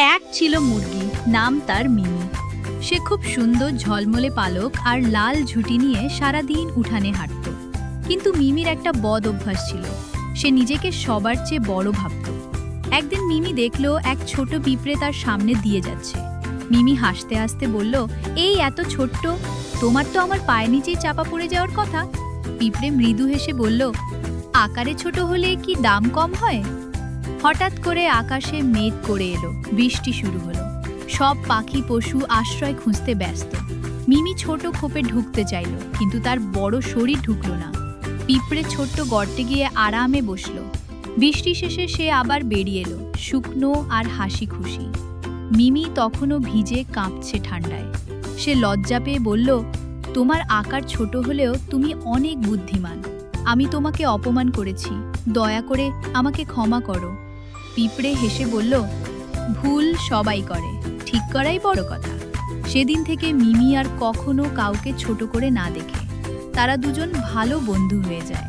এক ছিল মুরগি, নাম তার মিমি। সে খুব সুন্দর ঝলমলে পালক আর লাল ঝুঁটি নিয়ে সারাদিন উঠানে হাঁটত। কিন্তু মিমির একটা বদ অভ্যাস ছিল। সে নিজেকে সবার চেয়ে বড় ভাবত। একদিন মিমি দেখল এক ছোট পিঁপড়ে তার সামনে দিয়ে যাচ্ছে। মিমি হাসতে হাসতে বলল, এই এত ছোট্ট, তোমার তো আমার পায়ের নিচেই চাপা পড়ে যাওয়ার কথা? পিঁপড়ে মৃদু হেসে বলল, আকারে ছোট হলে কি দাম কম হয়? হঠাৎ করে আকাশে মেঘ করে এলো, বৃষ্টি শুরু হলো। সব পাখি পশু আশ্রয় খুঁজতে ব্যস্ত। মিমি ছোট খোপে ঢুকতে চাইল, কিন্তু তার বড় শরীর ঢুকলো না। পিঁপড়ে ছোট্ট গর্তে গিয়ে আরামে বসল। বৃষ্টি শেষে সে আবার বেরিয়ে এলো, শুকনো আর হাসি খুশি। মিমি তখনও ভিজে কাঁপছে ঠান্ডায়। সে লজ্জা পেয়ে বলল, তোমার আকার ছোট হলেও তুমি অনেক বুদ্ধিমান। আমি তোমাকে অপমান করেছি। দয়া করে আমাকে ক্ষমা করো। পিঁপড়ে হেসে বলল, ভুল সবাই করে, ঠিক করাই বড় কথা। সেদিন থেকে মিমি আর কখনো কাউকে ছোট করে না দেখে। তারা দুজন ভালো বন্ধু হয়ে যায়।